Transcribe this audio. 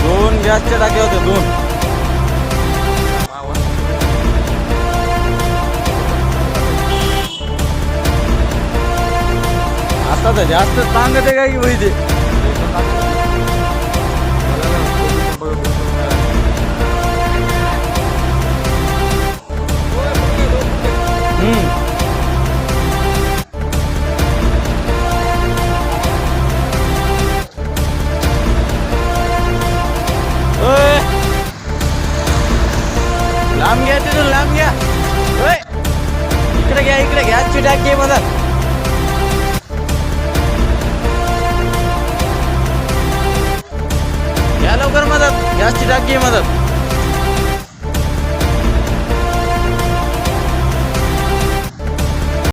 दोन गॅसच्या टाक्या होते दोन. आता तर जास्त सांगते काय की ते. लांब घ्या तिथून लांब घ्या. इकडे घ्या इकडे घ्या. टाकी आहे मदत. घ्या लवकर मदत. घ्या टाकी आहे मदत.